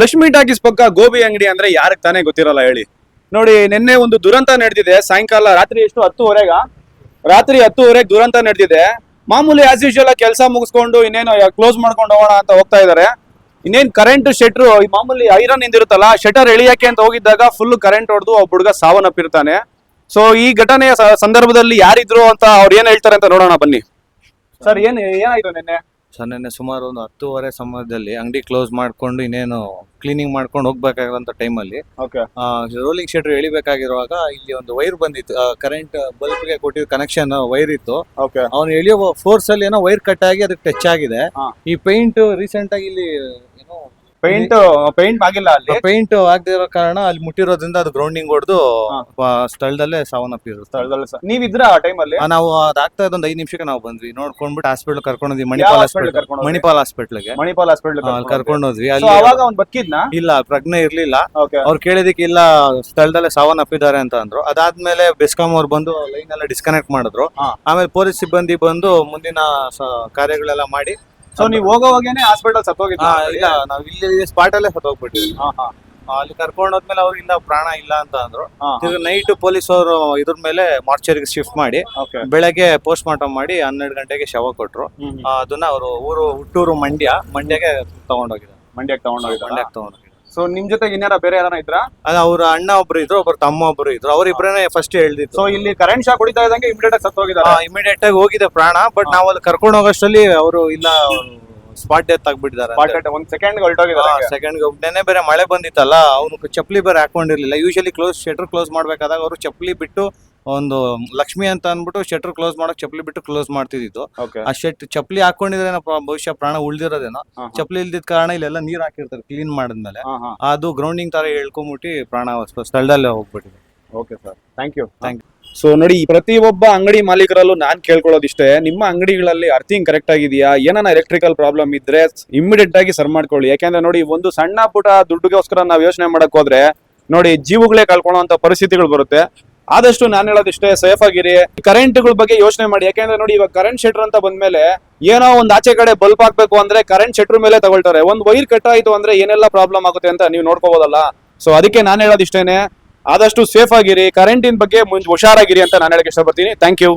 Lakshmi talkies ಪಕ್ಕ ಗೋಬಿ ಅಂಗಡಿ ಅಂದ್ರೆ ಯಾರಿಗೆ ತಾನೇ ಗೊತ್ತಿರಲ್ಲ ಹೇಳಿ. ನೋಡಿ, ನಿನ್ನೆ ಒಂದು ದುರಂತ ನಡೆದಿದೆ. ಸಾಯಂಕಾಲ ರಾತ್ರಿ ಎಷ್ಟು? ಹತ್ತುವರೆಗ? ರಾತ್ರಿ ಹತ್ತುವರೆಗೆ ದುರಂತ ನಡೆದಿದೆ. ಮಾಮೂಲಿ ಆಸ್ ಯೂಶುವಲ್ ಕೆಲಸ ಮುಗಿಸ್ಕೊಂಡು ಇನ್ನೇನು ಕ್ಲೋಸ್ ಮಾಡ್ಕೊಂಡು ಹೋಗೋಣ ಅಂತ ಹೋಗ್ತಾ ಇದಾರೆ. ಇನ್ನೇನ್ ಕರೆಂಟ್ ಶೆಟ್ರು ಮಾಮೂಲಿ ಐರನ್ ಇಂದಿರುತ್ತಲ್ಲ ಶಟರ್ ಎಳಿಯಕ್ಕೆ ಅಂತ ಹೋಗಿದ್ದಾಗ ಫುಲ್ ಕರೆಂಟ್ ಹೊಡೆದು ಒಬ್ಬ ಹುಡುಗ ಸಾವನ್ನಪ್ಪಿರ್ತಾನೆ. ಸೊ ಈ ಘಟನೆಯ ಸಂದರ್ಭದಲ್ಲಿ ಯಾರಿದ್ರು ಅಂತ ಅವ್ರು ಏನ್ ಹೇಳ್ತಾರೆ ಅಂತ ನೋಡೋಣ ಬನ್ನಿ. ಸರ್ ಏನ್, ಏನಾಯ್ತು ನಿನ್ನೆ? ನಿನ್ನೆ ಸುಮಾರು ಒಂದು ಹತ್ತುವರೆ ಸಮಯದಲ್ಲಿ ಅಂಗಡಿ ಕ್ಲೋಸ್ ಮಾಡ್ಕೊಂಡು ಇನ್ನೇನು ಕ್ಲೀನಿಂಗ್ ಮಾಡ್ಕೊಂಡು ಹೋಗ್ಬೇಕಾಗಿರೋಂಥ ಟೈಮಲ್ಲಿ ಓಕೆ ರೋಲಿಂಗ್ ಶಟರ್ ಎಳಿಬೇಕಾಗಿರುವಾಗ ಇಲ್ಲಿ ಒಂದು ವೈರ್ ಬಂದಿತ್ತು. ಕರೆಂಟ್ ಬಲ್ಬ್ಗೆ ಕೊಟ್ಟಿರೋ ಕನೆಕ್ಷನ್ ವೈರ್ ಇತ್ತು. ಓಕೆ ಅವನು ಎಳಿಯೋ ಫೋರ್ಸ್ ಅಲ್ಲಿ ಏನೋ ವೈರ್ ಕಟ್ ಆಗಿ ಅದಕ್ಕೆ ಟಚ್ ಆಗಿದೆ. ಈ ಪೇಂಟ್ ರೀಸೆಂಟ್ ಆಗಿ ಇಲ್ಲಿ ಏನೋ ಪೇಂಟ್ ಪೇಂಟ್ ಆಗಿಲ್ಲ ಅಲ್ಲಿ? ಪೇಂಟ್ ಆಗದಿರೋ ಕಾರಣ ಅಲ್ಲಿ ಮುಟ್ಟಿರೋದ್ರಿಂದ ಅದು ಗ್ರೌಂಡಿಂಗ್ ಹೊಡೆದು. ಸ್ಥಳದಲ್ಲೇ ಸಾವನ್ನಪ್ಪಿದ್ರು ಸ್ಥಳದಲ್ಲಿ ಸಹ ನೀವಿದ್ರ ಆ ಟೈಮಲ್ಲಿ ನಾವು ಅದಾಗ್ತಾ ಇದ್ದೊಂದು ಐದು ನಿಮಿಷಕ್ಕೆ ನಾವು ಬಂದ್ವಿ. ನೋಡ್ಕೊಂಡ್ಬಿಟ್ಟು ಹಾಸ್ಪಿಟಲ್ ಕರ್ಕೊಂಡ್ವಿ ಮಣಿಪಾಲ್ ಹಾಸ್ಪಿಟಲ್? ಮಣಿಪಾಲ್ ಹಾಸ್ಪಿಟ್ಲ್ಗೆ ಮಣಿಪಾಲ್ ಹಾಸ್ಪಿಟಲ್ ಕರ್ಕೊಂಡು ಹೋದ್ವಿ. ಅಲ್ಲಿ ಅವಾಗ ಅವ್ನು ಬದುಕಿದ್ನ? ಇಲ್ಲ ಪ್ರಜ್ಞೆ ಇರ್ಲಿಲ್ಲ. ಅವ್ರು ಕೇಳಿದಕ್ಕೆ ಇಲ್ಲ ಸ್ಥಳದಲ್ಲೇ ಸಾವನ್ನಪ್ಪಿದ್ದಾರೆ ಅಂತ ಅಂದ್ರು. ಅದಾದ್ಮೇಲೆ ಬೆಸ್ಕಾಂ ಅವ್ರು ಬಂದು ಲೈನ್ ಎಲ್ಲ ಡಿಸ್ಕನೆಕ್ಟ್ ಮಾಡಿದ್ರು. ಆಮೇಲೆ ಪೊಲೀಸ್ ಸಿಬ್ಬಂದಿ ಬಂದು ಮುಂದಿನ ಕಾರ್ಯಗಳೆಲ್ಲ ಮಾಡಿ ಸೊ ನೀವ್ ಹೋಗೋವಾಗೇನೆ ಹಾಸ್ಪಿಟಲ್ ಸತ್ತೋಗಿದ್ದ ಇಲ್ಲ ನಾವು ಇಲ್ಲಿ ಸ್ಪಾಟ್ ಅಲ್ಲೇ ಸತ್ತೋಗ್ಬಿಟ್ಟಿದ್ವಿ. ಅಲ್ಲಿ ಕರ್ಕೊಂಡು ಹೋದ್ಮೇಲೆ ಅವ್ರಿಂದ ಪ್ರಾಣ ಇಲ್ಲ ಅಂತ ಅಂದ್ರು. ನೈಟ್ ಪೊಲೀಸ್ ಅವರು ಇದ್ರ ಮೇಲೆ ಮಾರ್ಚರಿಗೆ ಶಿಫ್ಟ್ ಮಾಡಿ ಓಕೆ ಬೆಳಗ್ಗೆ ಪೋಸ್ಟ್ ಮಾರ್ಟಮ್ ಮಾಡಿ ಹನ್ನೆರಡು ಗಂಟೆಗೆ ಶವ ಕೊಟ್ರು. ಅದನ್ನ ಅವರು ಊರು ಹುಟ್ಟೂರು ಮಂಡ್ಯ ಮಂಡ್ಯಗೆ ತಗೊಂಡೋಗಿದ್ದಾರೆ. ಮಂಡ್ಯಕ್ಕೆ ತಗೊಂಡೋಗಿದ್ದಾರೆ? ಮಂಡ್ಯಕ್ಕೆ ತಗೊಂಡೋಗಿದ್ದಾರೆ. ಸೊ ನಿಮ್ ಜೊತೆಗೆ ಇನ್ಯಾರ ಬೇರೆ ಯಾರ ಇದ್ರ? ಅದ ಅವ್ರ ಅಣ್ಣ ಒಬ್ರು ಇದ್ರು ಒಬ್ರು ತಮ್ಮ ಒಬ್ರು ಇದ್ರು. ಅವ್ರಿಬ್ರೇನೆ ಫಸ್ಟ್ ಹೇಳ್ದಿತ್ತು ಸೊ ಇಲ್ಲಿ ಕರೆಂಟ್ ಶಾಕ್ ಹೊಡಿತಾ ಇದ್ದಂಗೆ ಇಮಿಡಿಯೇಟ್ ಆಗಿ ಸತ್ತೋಗಿದ್ದಾರೆ ಇಮಿಡಿಯೇಟ್ ಆಗಿ ಹೋಗಿದೆ ಪ್ರಾಣ ಬಟ್ ನಾವು ಅಲ್ಲಿ ಕರ್ಕೊಂಡು ಹೋಗೋಷ್ಟರಲ್ಲಿ ಅವರು ಇಲ್ಲ ಸ್ಪಾಟ್ ಡೆತ್ ಆಗ್ಬಿಟ್ಟಿದ್ದಾರೆ ಒಂದ್ ಸೆಕೆಂಡ್ ಹೊರಟೋಗಿದ್ದಾರೆ ಸೆಕೆಂಡ್ ನೆನೆ ಬೇರೆ ಮಳೆ ಬಂದಿತ್ತಲ್ಲ ಅವನು ಚಪ್ಪಲಿ ಬೇರೆ ಹಾಕೊಂಡಿರ್ಲಿಲ್ಲ. ಯೂಶಲಿ ಕ್ಲೋಸ್ ಶೆಟರ್ ಕ್ಲೋಸ್ ಮಾಡ್ಬೇಕಾದಾಗ ಅವರು ಚಪ್ಪಲಿ ಬಿಟ್ಟು ಒಂದು ಲಕ್ಷ್ಮಿ ಅಂತ ಅಂದ್ಬಿಟ್ಟು ಶಟರ್ ಕ್ಲೋಸ್ ಮಾಡಕ್ ಚಪ್ಪಲಿ ಬಿಟ್ಟು ಕ್ಲೋಸ್ ಮಾಡ್ತಿದ್ದು ಆ ಶೆಟ್ ಚಪ್ಪಲಿ ಹಾಕೊಂಡಿದ್ರೆ ಬಹುಶಃ ಪ್ರಾಣ ಉಳ್ದಿರೋದೇನೋ. ಚಪ್ಪಲಿ ಇಲ್ದಿದ್ ಕಾರಣ ಇಲ್ಲೆಲ್ಲ ನೀರ್ ಹಾಕಿರ್ತಾರೆ ಕ್ಲೀನ್ ಮಾಡಿದ್ಮೇಲೆ. ಅದು ಗ್ರೌಂಡಿಂಗ್ ತರ ಹೇಳ್ಕೊಂಬಿಟ್ಟು ಪ್ರಾಣ ಸ್ಥಳದಲ್ಲೇ ಹೋಗ್ಬಿಟ್ಟಿದೆ. Okay sir thank you Thank so ನೋಡಿ ಒಬ್ಬ ಅಂಗಡಿ ಮಾಲೀಕರಲ್ಲೂ ನಾನ್ ಕೇಳ್ಕೊಳ್ಳೋದಿಷ್ಟೇ ನಿಮ್ಮ ಅಂಗಡಿಗಳಲ್ಲಿ ಅರ್ಥಿಂಗ್ ಕರೆಕ್ಟ್ ಆಗಿದೆಯಾ? ಏನಾನ ಎಲೆಕ್ಟ್ರಿಕಲ್ ಪ್ರಾಬ್ಲಮ್ ಇದ್ರೆ ಇಮಿಡಿಯೇಟ್ ಆಗಿ ಸರ್ ಮಾಡ್ಕೊಳ್ಳಿ. ಯಾಕೆಂದ್ರೆ ನೋಡಿ ಒಂದು ಸಣ್ಣ ಪುಟ ದುಡ್ಡುಗೋಸ್ಕರ ನಾವು ಯೋಚನೆ ಮಾಡಕ್ ಹೋದ್ರೆ ನೋಡಿ ಜೀವಗಳೇ ಕಳ್ಕೊಳ್ಳೋ ಪರಿಸ್ಥಿತಿಗಳು ಬರುತ್ತೆ. ಆದಷ್ಟು ನಾನು ಹೇಳೋದಿಷ್ಟೇ ಸೇಫ್ ಆಗಿರಿ. ಕರೆಂಟ್ಗಳ ಬಗ್ಗೆ ಯೋಚನೆ ಮಾಡಿ. ಯಾಕೆಂದ್ರೆ ನೋಡಿ, ಇವಾಗ ಕರೆಂಟ್ ಶೆಟ್ರ್ ಅಂತ ಬಂದ್ಮೇಲೆ ಏನೋ ಒಂದ್ ಆಚೆ ಕಡೆ ಬಲ್ಬ್ ಹಾಕ್ಬೇಕು ಅಂದ್ರೆ ಕರೆಂಟ್ ಶೆಟ್ರ್ ಮೇಲೆ ತಗೊಳ್ತಾರೆ. ಒಂದ್ ವೈರ್ ಕಟ್ ಆಯ್ತು ಅಂದ್ರೆ ಏನೆಲ್ಲ ಪ್ರಾಬ್ಲಮ್ ಆಗುತ್ತೆ ಅಂತ ನೀವು ನೋಡ್ಕೋಬಹುದಲ್ಲ ಸೊ ಅದಕ್ಕೆ ನಾನು ಹೇಳೋದಿಷ್ಟೇನೆ ಆದಷ್ಟು ಸೇಫ್ ಆಗಿರಿ. ಕರೆಂಟಿನ ಬಗ್ಗೆ ಮುಂಚೆ ಹುಷಾರಾಗಿರಿ ಅಂತ ನಾನು ಹೇಳಕ್ಕೆ ಇಷ್ಟಪಡ್ತೀನಿ. Thank you